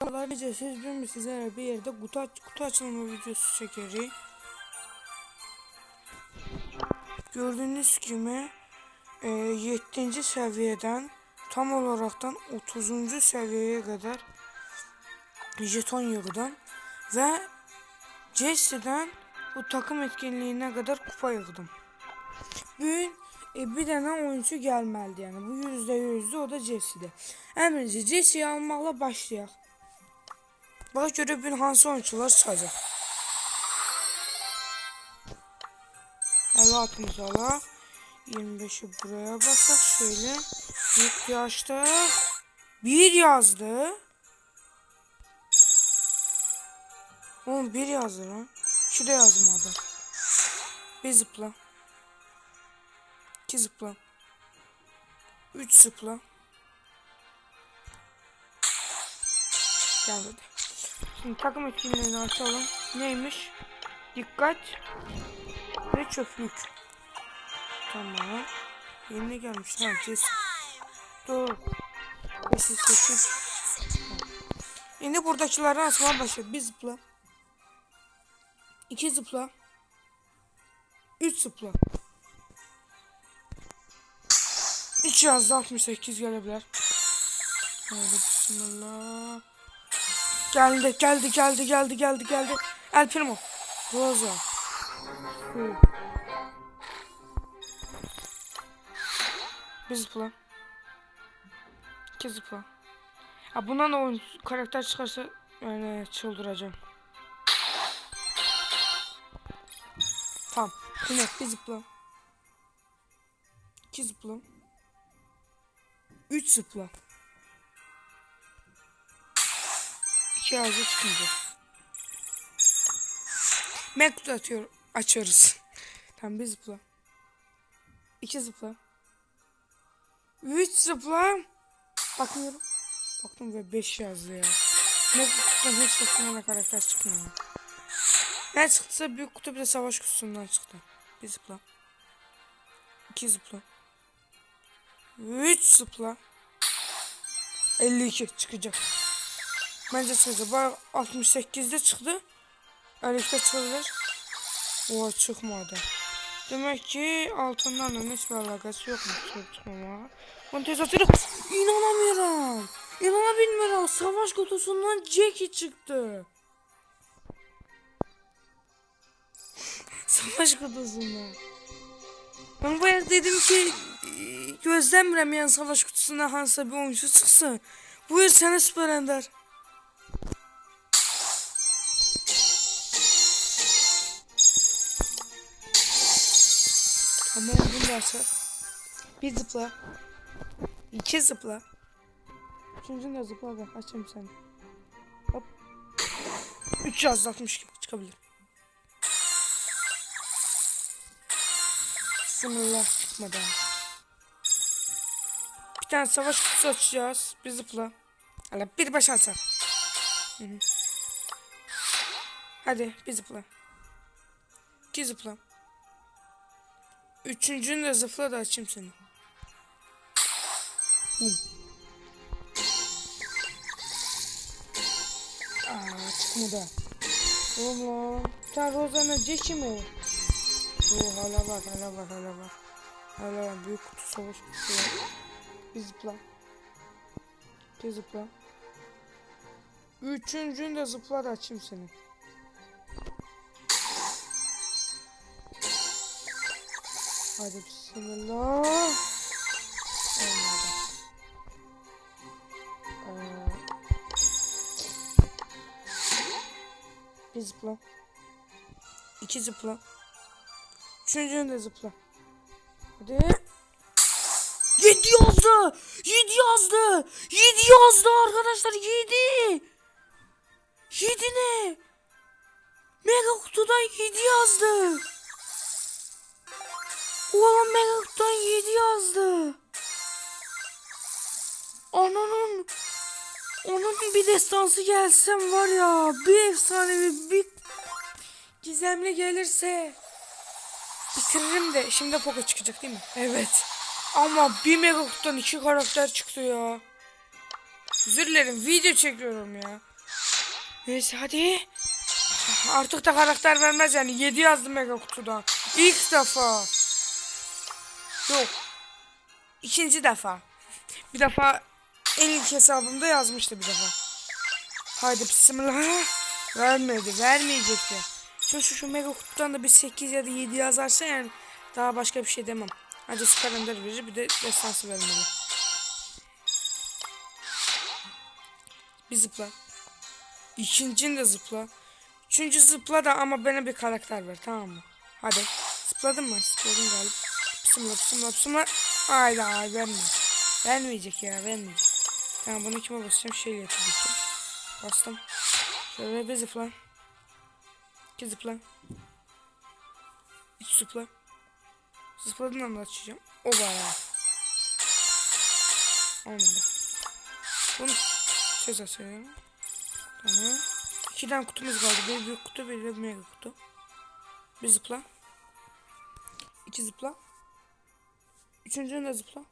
Merhabalar necəsiniz? Bugün sizlərlə bir yerdə qutu, aç kutu açılma videosu çəkəcəyik. Gördüyünüz kimi e, 7-ci səviyyədən tam olaraqdan 30-cu səviyyəyə qədər jeton yığdım və Jesse'dən bu takım etkinliyinə qədər kupa yığdım. Bugün e, bir dənə oyuncu gəlməlidir. Yəni bu %100-dür, o da Jesse'dir. Əmrinizə Jesse'yi almaqla başlayaq. Bax görə bir hansı oyuncular çıxacaq. Ələ atımızı alaq. 25'i buraya basak şöyle. Yük yaştık. Bir yazdı. Oğlum bir yazdı lan. Şu da yazmadı. Bir zıpla. İki zıpla. Üç zıpla. Gelmedi. Şimdi takım etkinliğini açalım. Neymiş? Dikkat ve çöplük. Tamam. Yeni gelmiş. Ha, kes. Dur. Kesin seçin. Şimdi buradakileri açmaya başladı. Bir zıpla. İki zıpla. Üç zıpla. Üç yazdı 68 gelebilir. Hadi bismillah. Geldi geldi geldi geldi geldi geldi. El Primo. Rosa. Hı. Bir zıpla. İki zıpla. Ha bundan da oyun karakter çıkarsa yani çıldıracağım. Tamam. Yine bir zıpla. İki zıpla. Üç zıpla. İki ağzı çıkmayacak. Mektup atıyor. Açıyoruz. Tamam bir zıpla. İki zıpla. Üç zıpla. Bakmıyorum. Baktım ve beş yazdı ya. Mektuptan hiç bakımına karakter çıkmıyor. Ne çıktıysa büyük kutu bir de savaş kutusundan çıktı. Bir zıpla. İki zıpla. Üç zıpla. 52 çıkacak. Bence çıkacak. Bak 68'de çıktı. 52'de çıkabilir. Oha çıkmadı. Demek ki altından hiçbir alakası yokmuş çıkmama. Bunu tez atıyorum. İnanamıyorum. İnanabilmiyorum. Savaş kutusundan Jackie çıktı. Savaş kutusundan. Ben yer dedim ki yəni savaş kutusuna hansısa bir oyuncu çıxsın. Buyur sənə Süper Ender. Açar. Bir zıpla. İki zıpla. Üçüncünü de zıpla da açayım seni. Hop. Üç 60 gibi çıkabilir. Bismillah çıkmadı. Bir tane savaş kutusu açacağız. Bir zıpla. Hala bir baş hı. Hadi bir zıpla. İki zıpla. Üçüncünü de zıpla da açayım seni. Bum. Aa çıkmadı. Oğlum. Sen Rozan'a ceşi mi? Bu hala var hala var hala var. Hala var. Büyük kutu savaş kutusu var. Bir zıpla. İki zıpla. Üçüncünü de zıpla da açayım seni. Hadi bismillah. Olmadı. Ee, bir zıpla. İki zıpla. Üçüncünü de zıpla. Hadi. Yedi yazdı. Yedi yazdı. Yedi yazdı arkadaşlar. Yedi. Yedi ne? Mega kutudan yedi yazdı. Oğlum Megac'tan 7 yazdı. Ananın onun bir destansı gelsem var ya bir efsanevi bir gizemli gelirse bitiririm de şimdi Poco çıkacak değil mi? Evet. Ama bir Megac'tan iki karakter çıktı ya. Özür dilerim video çekiyorum ya. Neyse hadi. Artık da karakter vermez yani 7 yazdım mega kutuda. İlk defa. Yok. İkinci defa. Bir defa en ilk hesabımda yazmıştı bir defa. Haydi bismillah. Vermedi, vermeyecekti. Şu şu şu mega kutudan da bir 8 ya da 7 yazarsa yani daha başka bir şey demem. Hadi süper ender verir bir de destansı vermeli. Bir zıpla. İkincini de zıpla. Üçüncü zıpla da ama bana bir karakter ver tamam mı? Hadi. Zıpladın mı? Zıpladın galiba. Bismillah bismillah bismillah. Hayda ay verme. Vermeyecek ya vermeyecek. Tamam bunu kime basacağım? Şeyle tabii ki. Bastım. Şöyle bir zıpla. İki zıpla. Üç zıpla. Zıpladın anda açacağım. O bayağı. Olmadı. Bunu söz açıyorum. Tamam. İki tane kutumuz kaldı. Bir büyük kutu, bir de mega kutu. Bir zıpla. İki zıpla. Üçüncünü de zıpla.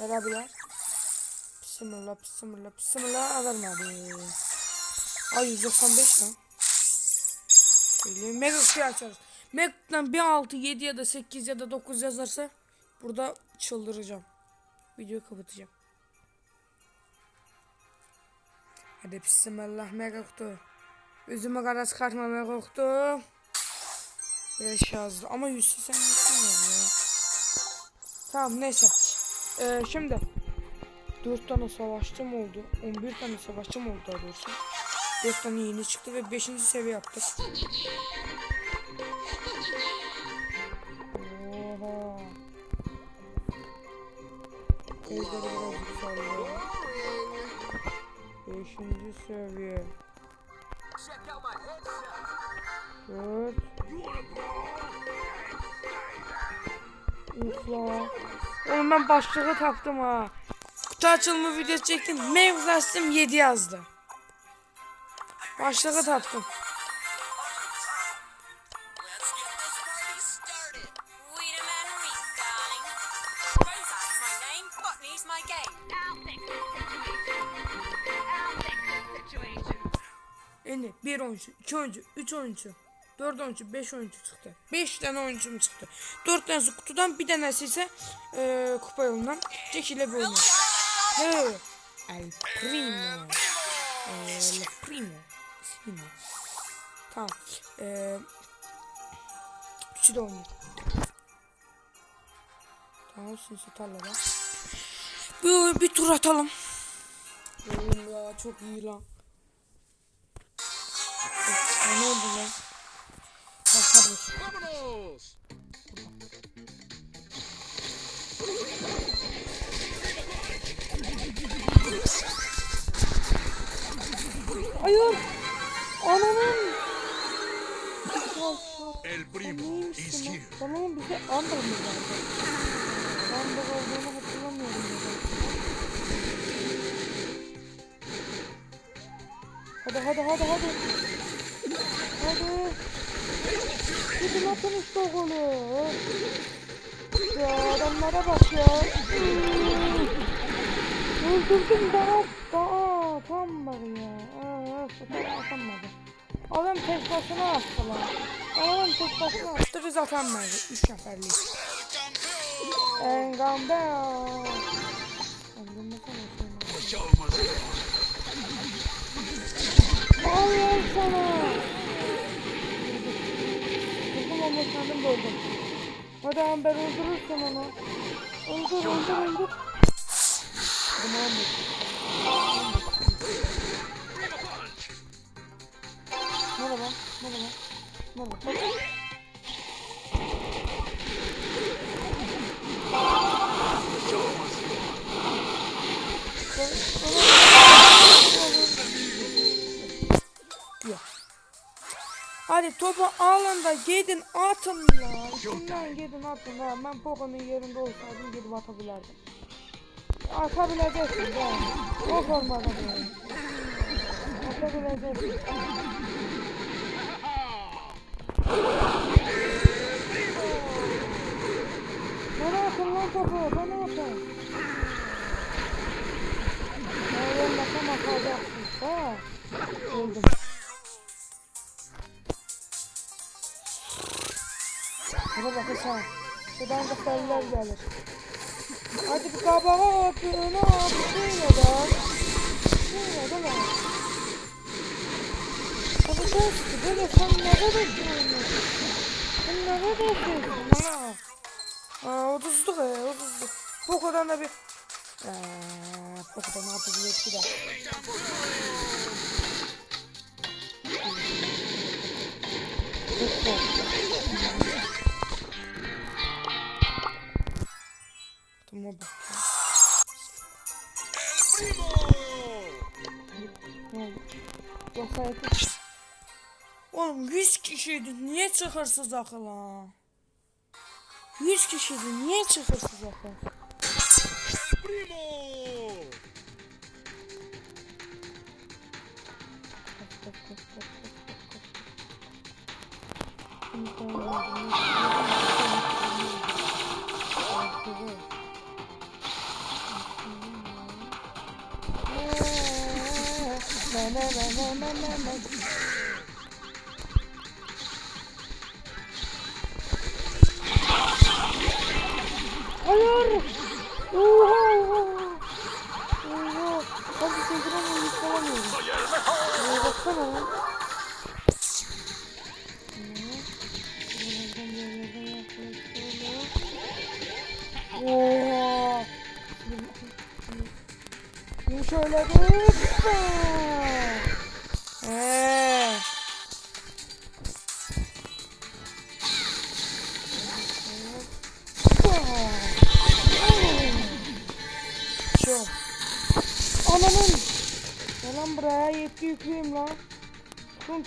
Beraber. Bismillah, bismillah, bismillah. Vermedi. Ay 195 lan. Şöyle mega kutuyu açarız. Mega'dan bir 6, 7 ya da 8 ya da 9 yazarsa burada çıldıracağım. Videoyu kapatacağım. Hadi bismillah mega kutu. Üzümü kara çıkartma mega kutu. 5 yazdı ama 180 Bilmiyorum. Tamam neyse. Ee, şimdi 4 tane savaşçım oldu. 11 tane savaşçım oldu daha doğrusu. 4 tane yeni çıktı ve 5. seviye yaptık. Oha. Evleri biraz yükseldi. 5. seviye. 4 yok la. Oğlum ben başlığı taktım ha. Kutu açılımı videosu çektim. Mevzu Mevzasım 7 yazdı. Başlığı taktım. Şimdi bir oyuncu, iki oyuncu, üç oyuncu dört oyuncu, beş oyuncu çıktı. Beş tane oyuncum çıktı. Dört tanesi kutudan, bir tanesi ise eee kupa yolundan. Jack bir oynuyor. El Primo. El Primo. Ne? Tamam. Eee üçü de oynuyor. Tamam sinsi tarlada. Bir, bir tur atalım. Oğlum ya çok iyi lan. Ne oldu lan? Bak hadi bakayım. Hayır. Ananın. El primo Neymiş is bu lan? here. Tamam bize Amber mı geldi? Amber olduğunu hatırlamıyorum. ya. Hadi hadi hadi hadi. Hadi. Gidin atın işte o golü. Ya adamlara bak ya. Öldürdüm daha daha tam var ya. Aa, tam atamadı. Adam tek başına attı lan. Adam tek başına attı biz atamadı. Üç neferlik. Engambe ya. Allah sana. Kızım ama kendim öldüm. Hadi Amber öldürürsün onu. Öldür öldür öldür. Hadi Muhammed. Merhaba, merhaba, merhaba. Yok. topu alın da gidin atın ya. Şundan gidin atın ya. Ben Poco'nun yerinde olsaydım gidip atabilirdim. Atabileceksin ya. Yok olmadan ya. Atabileceksin. Bana atın lan topu. Bana atın. Ben yollamasam atacaksın. Ha. Öldüm. Aha bak aşağı. Şuradan da feller gelir. Hadi bu kabağa öpüğünü al. Şöyle de. Şöyle de var. Arkadaş şey şey böyle sen ne kadar güvenliyorsun? Sen ne kadar güvenliyorsun? Ha. Ha oduzluk ya e, oduzluk. Poco'dan da bir... Eee Poco'da ne yapabiliyor ki de. Poco. Oğlum 100 kişiydi. Niye çıkırsız akıl ha? 100 kişiydi. Niye çıkırsız akıl? Koş, koş, koş, Hayır. Oha oha. Oha. Hadi sevgilim yıkalamıyorum. Ee, baksana lan.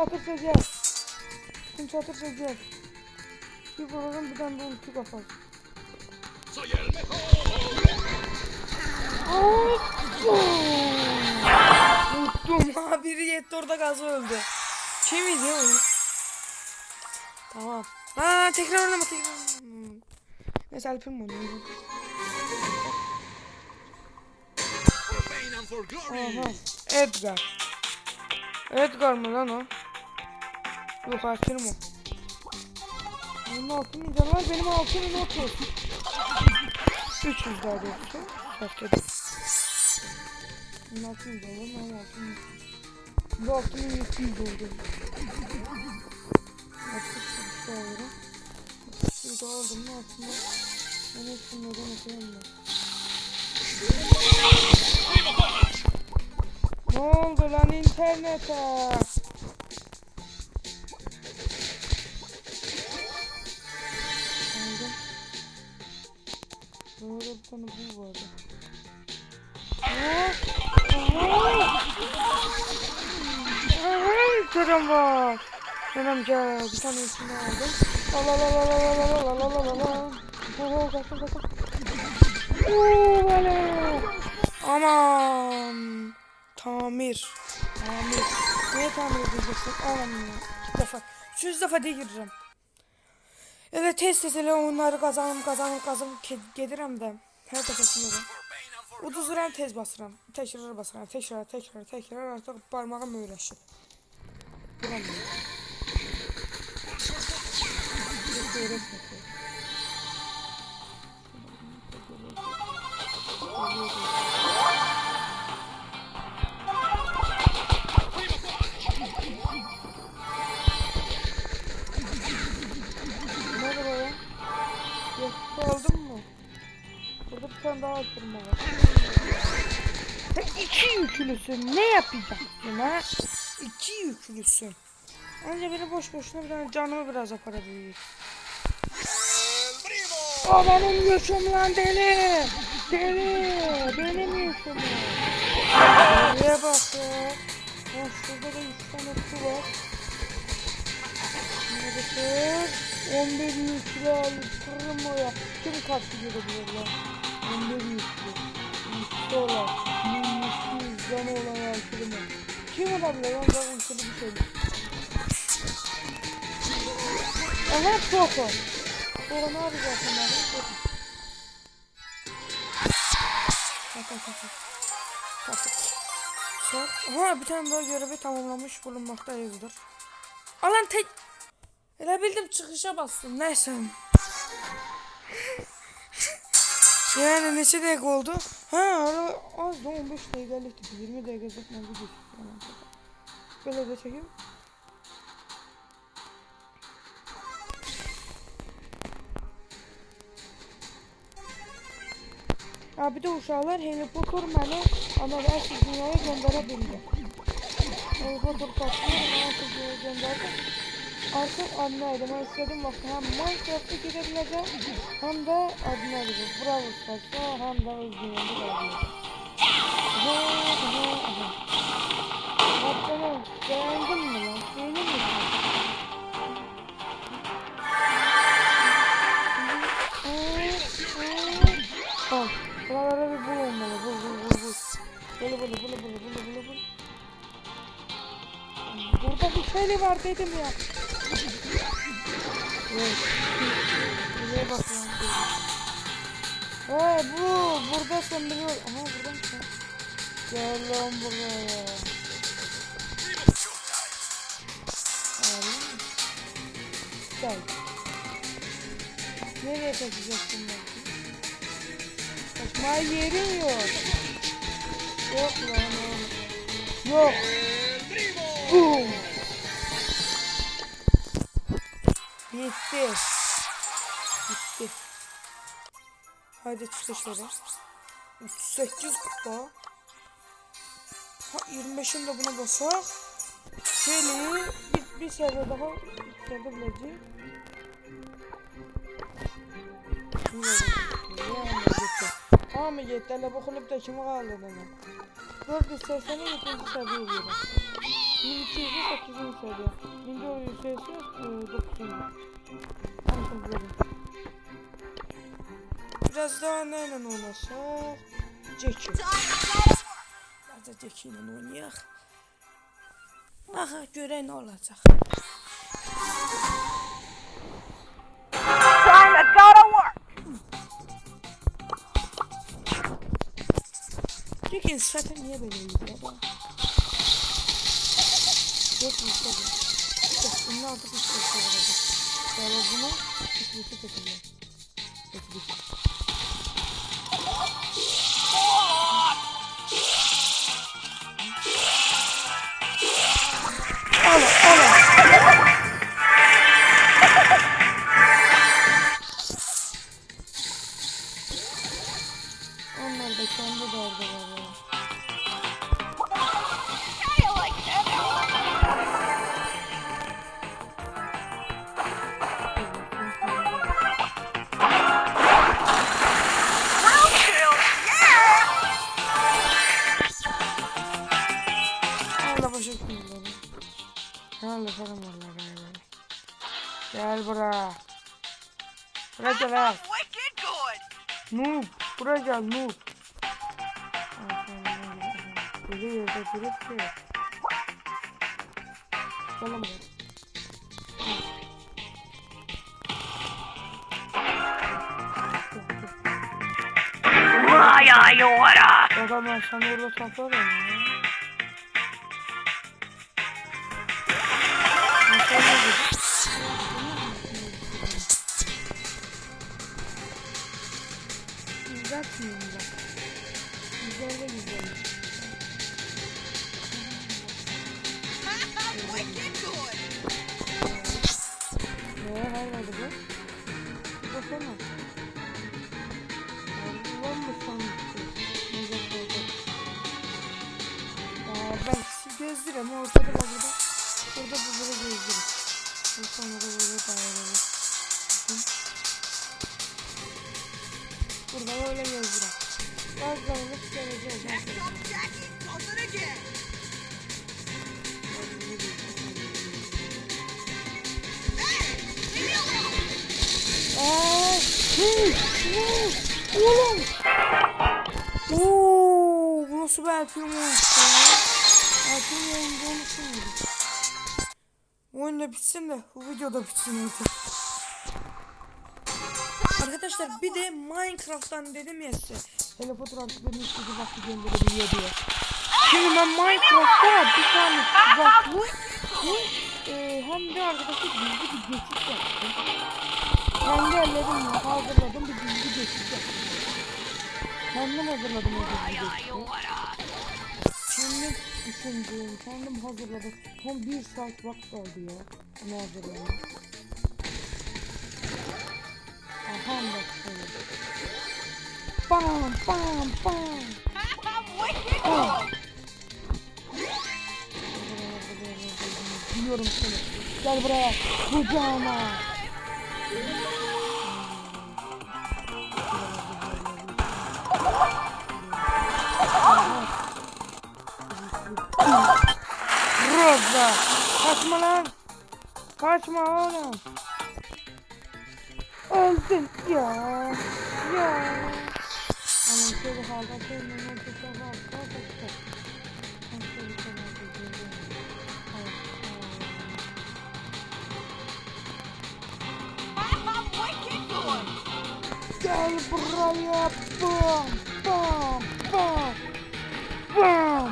Çatır secer. Kum çatır secer. Bir vuralım bir tane de ulti kafası. Unuttum ha biri yetti orada gazı öldü. Kimiydi ya o? Tamam. Ha tekrar oynama tekrar oynama. Neyse Alp'im bunu. Aha. Edgar. Edgar mı lan o? Yok hakim o. Onun altı milyon var benim altı milyon otuz. 300 daha doğrusu. Başladım. Bunun altı milyon var benim altı milyon. Bu altı milyon yedi yüz oldu. Artık bir şey alıyorum. Bir daha aldım mı aslında. Ben hepsini neden okuyayım ben. Ne oldu lan internete? Tane bu! Aa! Kerem var. Ben amca bir tane üstüne aldım. La la la la la la la la la la la. Oo kaçın kaçın. Oo böyle. Aman. Tamir. Tamir. Neye tamir edeceksin? Aman ya. İki defa. Üçüncü defa değil gireceğim. Evet test edelim onları kazanım kazanım kazanım gedirəm də. Hər dəfəsində də. Uduzuram tez basıram. Təkrar basıram. Təkrar, təkrar, təkrar artıq barmağım öyrəşib. Bilmirəm. Yox, bir tane daha arttırma var. Sen iki yüklüsün. Ne yapacaksın ha? İki yüklüsün. Önce beni boş boşuna bir tane canımı biraz aparabilir. O benim yuşum lan deli. Deli. Benim yuşum lan. Deliye bak ya. Ha, şurada da üç tane su var. Neredesin? 11 yüklü alıştırırım o ya. Kim kaçtı görebilir lan? Bunda bir üstü. olan. Mümkün canı olan yansırma. Kim olabilir lan? Ben unsuru bir şey. Aha Poco. Poco ne yapacak şimdi? Poco. Poco. Poco. Aha bir tane daha görevi tamamlamış bulunmaktayızdır. Alan tek... Elə bildim çıxışa bastım. Neyse yəni neçə dəqiqə oldu? Hə, ara az da 15 dəqiqəlikdir. 20 dəqiqə zaten çəkirəm. Belə də çəkim. Ha bir Harry Potter məni ana əsl dünyaya göndərə bildi. Harry Potter qaçdı, məni əsl dünyaya göndərdi. Artıq adını. Ben istediğim vakti hem Minecraft'a gidebileceğim hem de adını ayırdım. Brawl Stars'a hem de öz dünyamda kalabileceğim. Aha, aha, aha. Kaptanım beğendin mi lan? Beğendin mi? Al. Buralara bir bul olmalı. Bul bul bul bul. Böyle böyle böyle böyle böyle böyle böyle. Burada bir şey var dedim ya. Evet. Buraya bak lan. He bu. Buradasın biliyor. Aha burada mısın? Gel lan buraya. Gel. Nereye kaçacaksın belki? Kaçmaya yerim yok. Yok lan oğlum. Yok. Boom. Bitti. Bitti. Haydi çıkış öyle. 38 kupa. Ha 25'in de buna basak. Şöyle bir, bir seviye daha yükseldi bileceğim. Yani gitti. Tamam gitti. Hele bu kulüpte kimi kaldı bana? 480'e 7. seviye diyor. 1200 8. seviye. 1400 ise 9. Böyle. Biraz daha neyle oynasak? Jackie. Da Jackie ile oynayaq. Baxa görək nə olacaq. Time to go to work. Jackie'nin sifəti niyə belə idi ya? Yok mu işte bu? Yok, bunun artık hiç şey olacak. Sonra bunu üstüne takacağım. Bekle. Ala ala. Onlar da kendi derdi var ya. Gel ha. Noob. Buraya gel noob. Böyle yerde durup şey. Gel lan buraya. Ay ora. Adam ben sana orada saklarım ya. Uzatmıyorum bak. Güzel de güzel. Wicked good. Ne vardı bu? Bu da sana. Leave me alone. Aa, hı, hı, Oğlum. Oo, bu nasıl bir Alp'in olmuş ya? Oyunda olmuşsun mu? Oyun da bitsin de bu video da bitsin artık. Arkadaşlar bir de Minecraft'tan dedim ya size. Artık benim istediği vakti gönderebiliyor diye. Şimdi ben Minecraft'ta bir tane tuzaklı ve e, hem de arkadaşlar gizli bir geçit yaptım. Kendi ellerimle hazırladım bir gizli geçit yaptım. Kendim hazırladım o gizli geçiti. Kendim düşündüğüm, kendim hazırladım. Tam bir saat vakit aldı ya. Bunu hazırlamaya. Aha bak Bam bam bam. Oh. Biliyorum seni. Gel buraya. Kucağıma. Roza. Kaçma lan. Kaçma oğlum. Öldün ya. Ya. Gel buraya. Bam. Bam. Bam. Bam.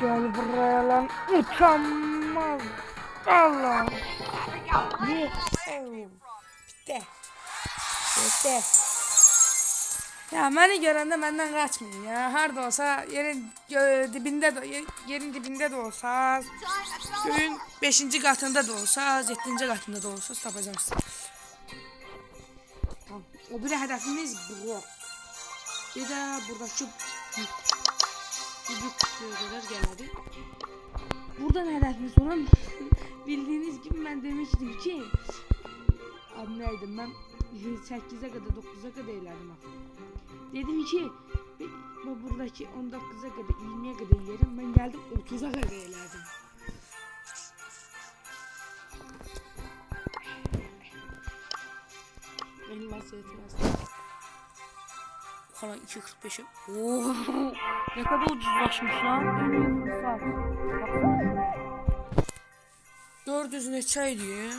Gel buraya lan. Utanmaz. Allah. Bitti. Bitti. Ya beni görəndə məndən qaçmayın ya. Harda olsa yerin də yer- yerin dibində də olsaz, göyün 5-ci qatında da olsaz, 7-ci qatında da olsaz tapacağım sizi. Tamam. O bir hədəfimiz bu. Bir də buradakı yük. Bu yük kadar geldi. Buradan hedefimiz olan bildiğiniz gibi ben demiştim ki adı ben 8'e kadar 9'a kadar ilerledim Dedim ki bu buradaki 19'a kadar 20'ye kadar ilerim ben geldim 30'a kadar. Benim vasiyetim aslında. Falan 2.45'e. Oo, ne kadar ucuzlaşmış lan. En iyi fırsat. Baksana şuraya. 400 neçə idi?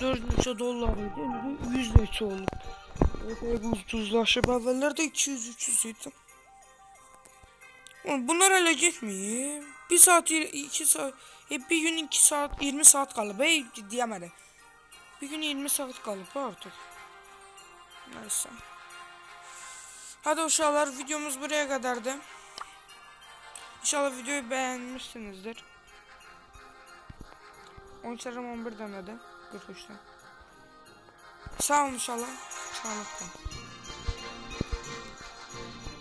4 neçə dollar idi. İndi 100 neçə olub. Epey ucuzlaşıb. Əvvəllər də 200-300 idi. Oğlum, Bunlar hələ getməyib. 1 saat, 2 saat, e, bir gün 2 saat, 20 saat qalıb. Ey, demədim. Bir gün 20 saat qalıb artıq. Neyse. Hadi uşaqlar videomuz buraya kadardı. İnşallah videoyu beğenmişsinizdir. 13 11 denedim. 43'ten. Sağ olun inşallah. Sağlıkla.